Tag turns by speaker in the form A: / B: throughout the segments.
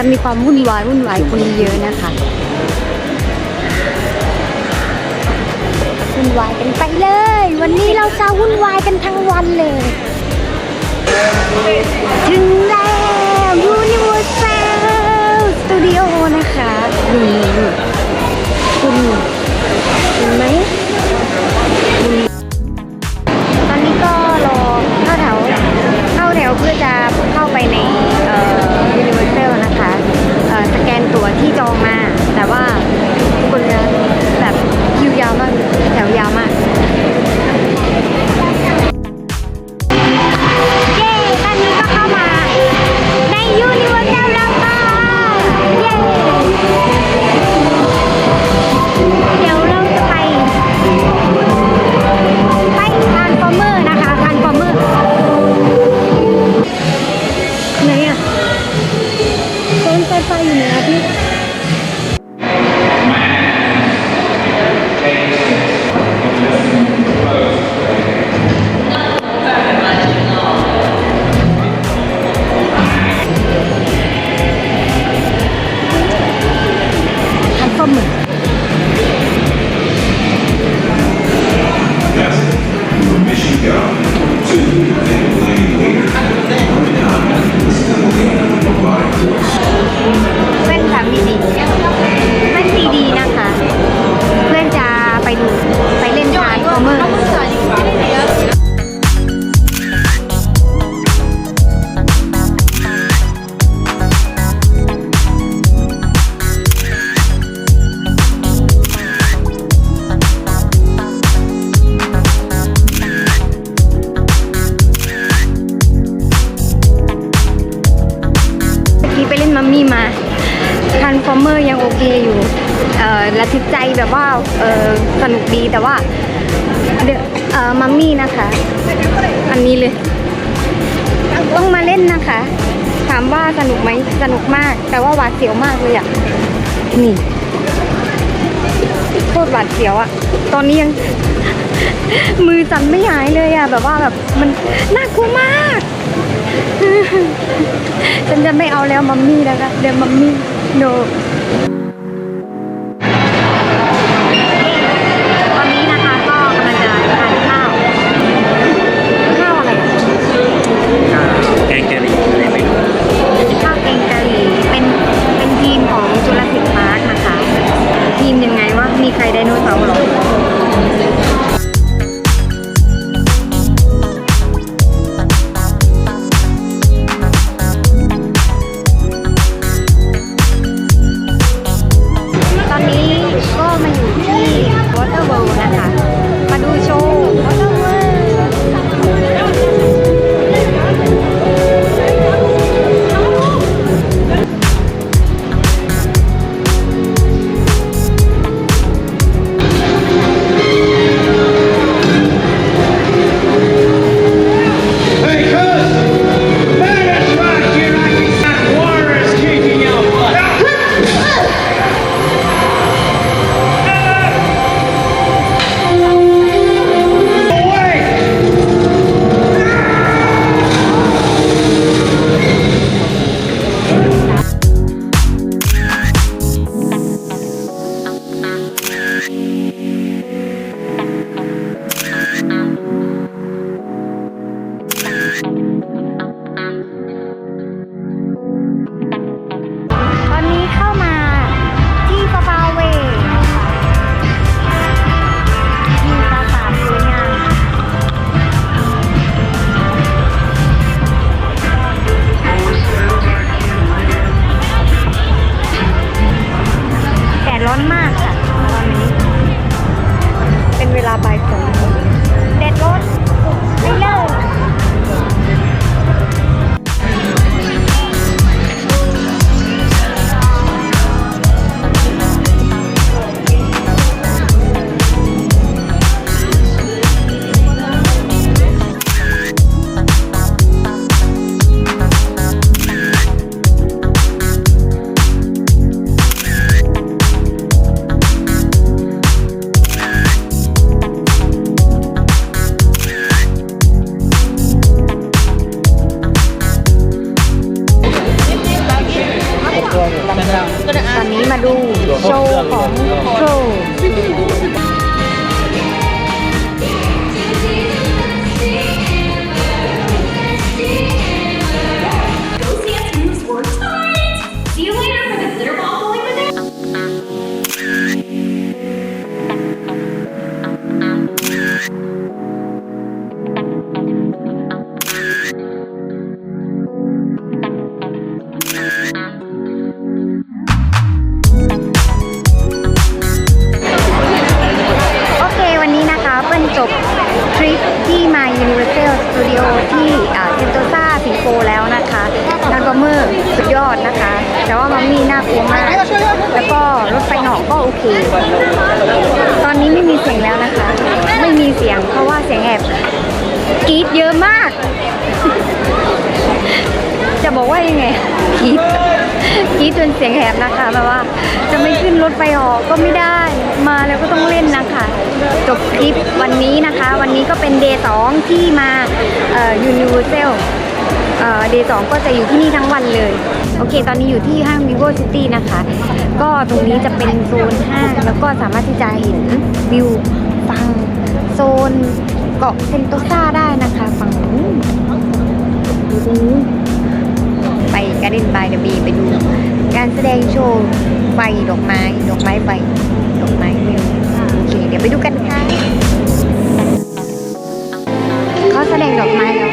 A: จะมีความวุ่นวายวุ่นวายคนเยอะนะคะวุ่นวายกันไปเลย วันนี้เราจะวุ่นวายกันทั้งวันเลย ถึงแล้ว Universal Studio นะคะนี่คุณเห็นไหมตอนนี้ก็รอเข้าแถวเข้าแถวเพื่อจะเข้าไปใน ที่จองมา แต่ว่าคนนะแบบคิวยาวมากแถวยาวมาก เมอร์ยังโอเคอยู่เอ่อระทึกใจแบบว่าเออสนุกดีแต่ว่าเดเอ่อมัมมี่นะคะ อันนี้เลย ต้องมาเล่นนะคะ ถามว่าสนุกไหมสนุกมาก แต่ว่าหวาดเสียวมากเลยอะนี่โคตรหวาดเสียวอะตอนนี้ยัง มือสั่นไม่หายเลยอะแบบว่าแบบมันน่ากลัวมากฉันจะไม่เอาแล้วมัมมี่แล้วนะเดี๋ยวมัมมี่โน โช สุดยอดนะคะ แต่ว่ามัมมี่น่ากลัวมาก แล้วก็รถไฟเหอกก็โอเค ตอนนี้ไม่มีเสียงแล้วนะคะ ไม่มีเสียงเพราะว่าเสียงแอบกรีดเยอะมาก จะบอกว่ายังไงกรีดกรีดจนเสียงแหบนะคะแบบว่า จะไม่ขึ้นรถไฟหอกก็ไม่ได้ มาแล้วก็ต้องเล่นนะคะ จบคลิปวันนี้นะคะ วันนี้ก็เป็นเดย์สองที่มาเอ่อ Universal เอ่อ เดย์สองก็จะอยู่ที่นี่ทั้งวันเลย โอเค ตอนนี้อยู่ที่ห้าง Vivo City นะคะ ก็ตรงนี้จะเป็นโซนห้าง แล้วก็สามารถที่จะเห็นวิวฟังโซนเกาะเซนโตซาได้นะคะฝั่งนู้นดูตรงนู้นไปการ์เด้นบายเดอะบีไปดู การแสดงโชว์ไฟดอกไม้ ดอกไม้ไฟดอกไม้วิวโอเค เดี๋ยวไปดูกันค่ะ แสดงดอกไม้แล้ว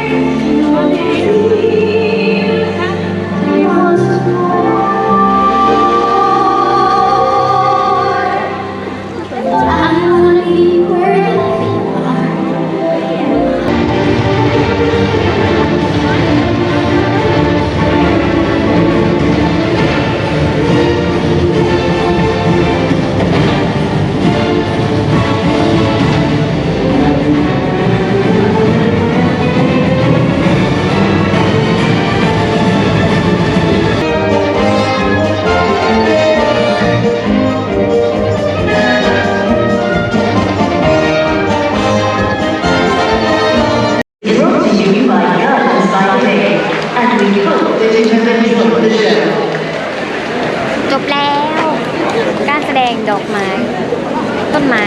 A: ไม้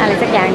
A: อะไรสักอย่าง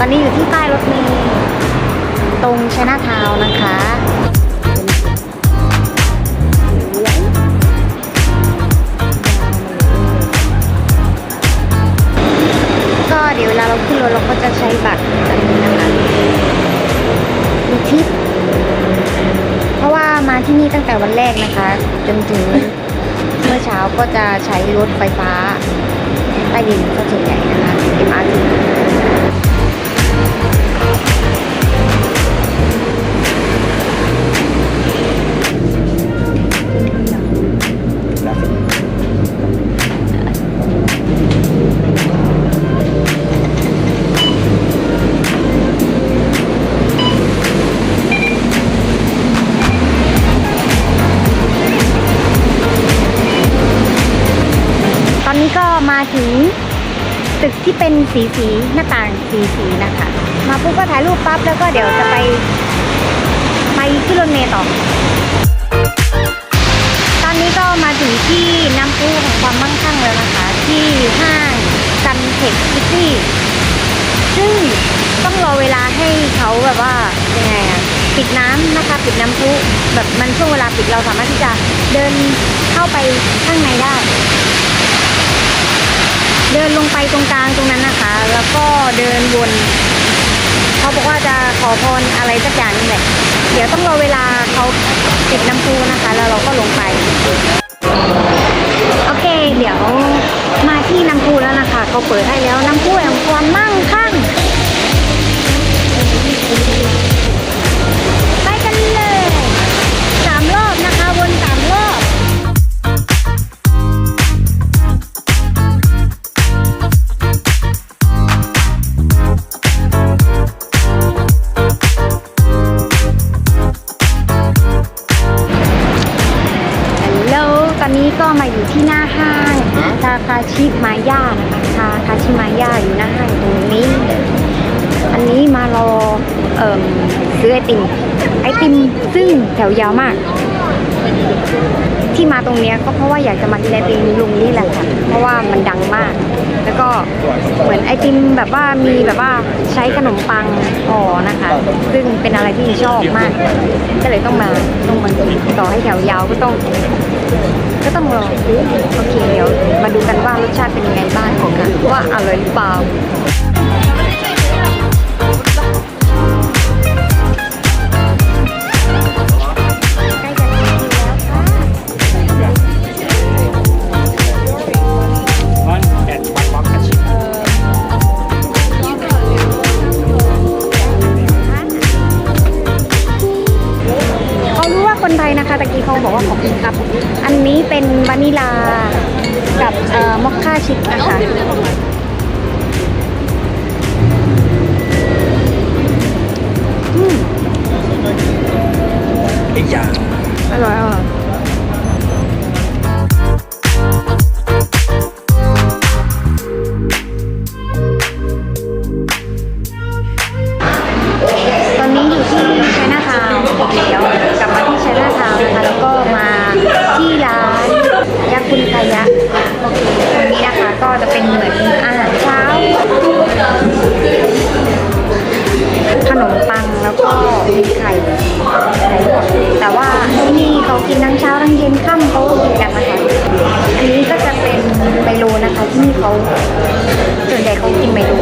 A: ตอนนี้อยู่ที่ป้ายรถเมย์ตรงชนะทาวนะคะก็เดี๋ยวเวลาเราขึ้นรถเราก็จะใช้บัตรอันนี้นะคะมีทิปเพราะว่ามาที่นี่ตั้งแต่วันแรกนะคะ จนถึงเมื่อเช้าก็จะใช้รถไฟฟ้าใต้ดินก็ส่วนใหญ่นะคะ MRT อนนี้ก็มาถึงตึกที่เป็นสีสีหน้าต่างสีสีนะคะ มาปุ๊บก็ถ่ายรูปปั๊บแล้วก็เดี๋ยวจะไปไปขึ้นรถเมล์ต่อ ตอนนี้ก็ มาถึงที่น้ำพุของความมั่งคั่งแล้วนะคะ ที่ห้างซันเทคซิตี้ซึ่งต้องรอเวลาให้เขาแบบว่ายังไงอะปิดน้ำนะคะ ปิดน้ำพุแบบมันช่วงเวลาปิดเราสามารถที่จะเดินเข้าไปข้างในได้ เดินลงไปตรงกลางตรงนั้นนะคะ แล้วก็เดินวนเขาบอกว่าจะขอพรอะไรสักอย่างนี่แหละเดี๋ยวต้องรอเวลาเขาปิดน้ำพุนะคะ แล้วเราก็ลง เขาเปิดให้แล้วน้ำพุ เอ่มซื้อไอติมไอติมซึ่งแถวยาวมาก ที่มาตรงเนี้ยก็เพราะว่าอยากจะมากินไอติมลุงนี่แหละค่ะ เพราะว่ามันดังมาก แล้วก็เหมือนไอติมแบบว่ามีแบบว่าใช้ขนมปังห่อนะคะ ซึ่งเป็นอะไรที่ชอบมาก ก็เลยต้องมาต้องมากินต่อให้แถวยาวก็ต้องก็ต้องรอโอเคเดี๋ยวมาดูกันว่ารสชาติเป็นยังไงบ้างของกันว่าอร่อยหรือเปล่า นะคะแล้วก็มาที่ร้านยาคุณกายะโอเคตรงนี้นะคะก็จะเป็นเหมือนอาหารเช้า ขนมปังแล้วก็มีไข่ไข่ลวกแต่ว่าที่นี่เขากินทั้งเช้าทั้งเย็นค่ำเขาก็กินกันนะคะอันนี้ก็จะเป็นไมโลนะคะที่นี่เขาส่วนใหญ่เขากินไมโล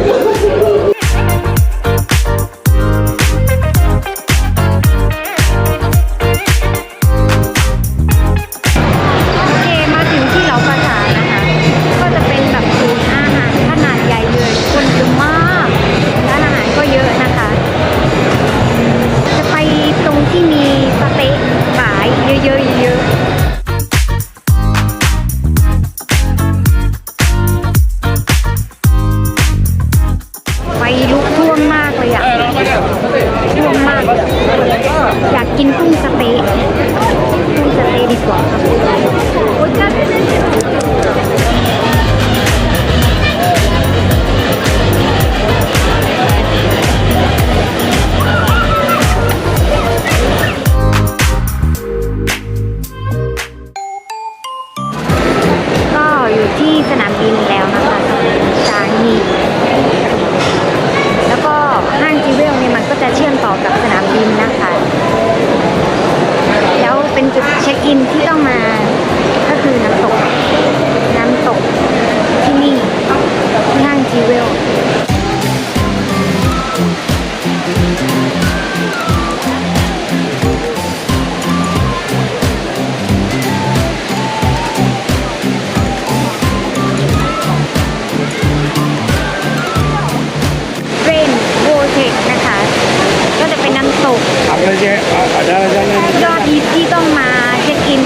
A: อะไรเจ๊อะ
B: ไรอะไร
A: ยอดฮิตที่ต้องมาเช็คอิน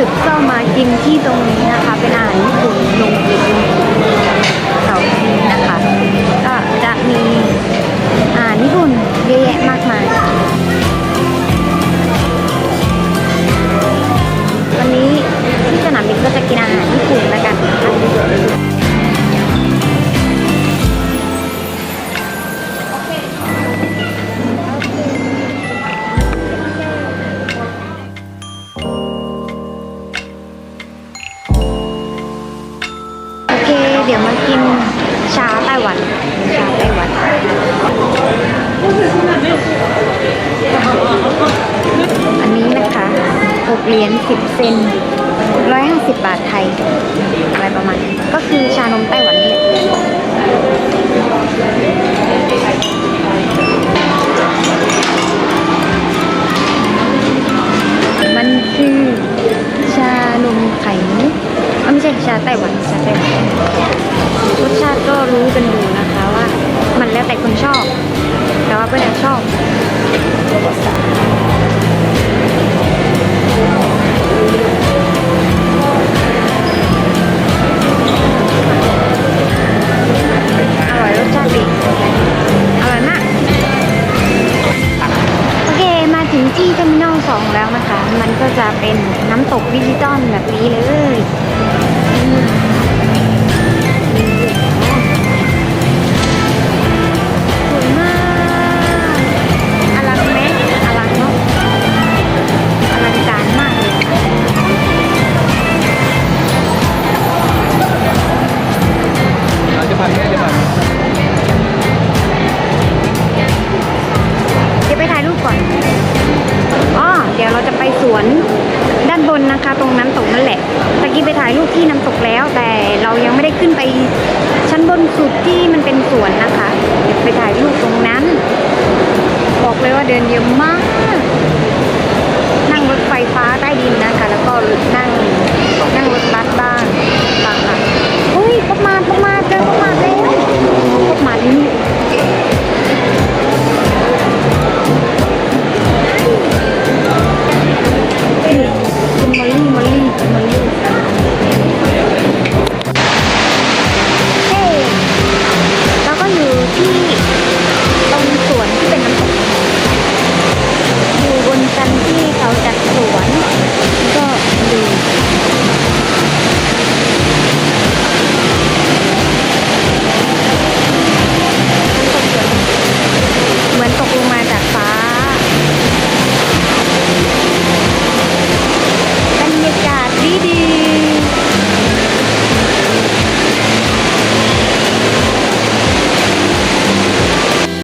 A: ในที่สุดก็มากินที่ตรงนี้นะคะ เป็นอาหารญี่ปุ่นลงกินแถวนี้นะคะ ก็จะมีอาหารญี่ปุ่นเยอะแยะมากมายวันนี้ที่สนามบินก็จะกินอาหารญี่ปุ่น 10 เซน 150 บาทไทย อะไรประมาณนี้ก็คือชานมไต้หวันนี่แหละมันคือชานมไข่มุกไม่ใช่ชาไต้หวันชาไต้หวันรสชาติก็รู้กันอยู่นะคะว่า มันแล้วแต่คนชอบ แต่ว่าเพื่อนชอบ บอ